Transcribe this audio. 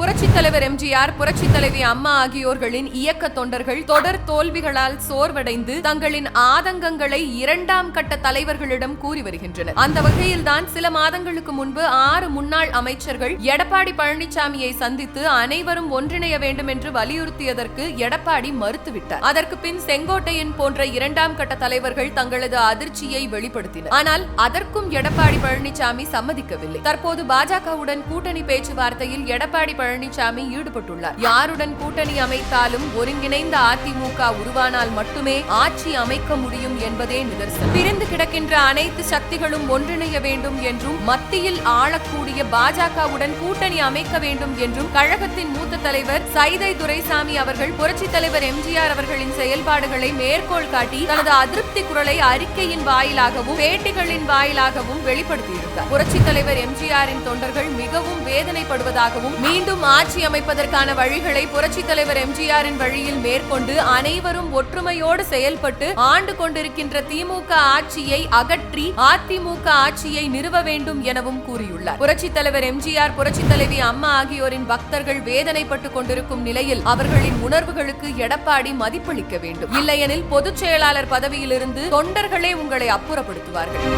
Pur புரட்சித் தலைவர் எம்ஜிஆர் புரட்சித் தலைவி அம்மா ஆகியோர்களின் இயக்க தொண்டர்கள் தொடர் தோல்விகளால் சோர்வடைந்து தங்களின் ஆதங்கங்களை இரண்டாம் கட்ட தலைவர்களிடம் கூறி வருகின்றனர். அந்த வகையில்தான் சில மாதங்களுக்கு முன்பு ஆறு முன்னாள் அமைச்சர்கள் எடப்பாடி பழனிசாமியை சந்தித்து அனைவரும் ஒன்றிணைய வேண்டும் என்று வலியுறுத்தியதற்கு எடப்பாடி மறுத்துவிட்டார். அதற்கு பின் செங்கோட்டையன் போன்ற இரண்டாம் கட்ட தலைவர்கள் தங்களது அதிர்ச்சியை வெளிப்படுத்தினர். ஆனால் அதற்கும் எடப்பாடி பழனிசாமி சம்மதிக்கவில்லை. தற்போது பாஜகவுடன் கூட்டணி பேச்சுவார்த்தையில் எடப்பாடி பழனிசாமி பழனிசாமி ஈடுபட்டுள்ளார். யாருடன் கூட்டணி அமைத்தாலும் ஒருங்கிணைந்த அதிமுக உருவானால் மட்டுமே ஆட்சி அமைக்க முடியும் என்பதே நிதர்சனம். பிரிந்து கிடக்கின்ற அனைத்து சக்திகளும் ஒன்றிணைய வேண்டும் என்றும் மத்தியில் ஆளக்கூடிய பாஜகவுடன் கூட்டணி அமைக்க வேண்டும் என்றும் கழகத்தின் மூத்த தலைவர் சைதை துரைசாமி அவர்கள் புரட்சி தலைவர் எம்ஜிஆர் அவர்களின் செயல்பாடுகளை மேற்கோள் காட்டி தனது அதிருப்தி குரலை அறிக்கையின் வாயிலாகவும் பேட்டிகளின் வாயிலாகவும் வெளிப்படுத்தியிருந்தார். புரட்சி தலைவர் எம்ஜிஆரின் தொண்டர்கள் மிகவும் வேதனைப்படுவதாகவும் மீண்டும் ஆட்சி அமைப்பதற்கான வழிகளை புரட்சித் தலைவர் எம்ஜிஆரின் வழியில் மேற்கொண்டு அனைவரும் ஒற்றுமையோடு செயல்பட்டு ஆண்டு கொண்டிருக்கின்ற திமுக ஆட்சியை அகற்றி அதிமுக ஆட்சியை நிறுவ வேண்டும் எனவும் கூறியுள்ளார். புரட்சித் தலைவர் எம்ஜிஆர் புரட்சித் தலைவி அம்மா ஆகியோரின் பக்தர்கள் வேதனைப்பட்டுக் கொண்டிருக்கும் நிலையில் அவர்களின் உணர்வுகளுக்கு எடப்பாடி மதிப்பளிக்க வேண்டும். இல்லையெனில் பொதுச் செயலாளர் பதவியிலிருந்து தொண்டர்களே உங்களை அப்புறப்படுத்துவார்கள்.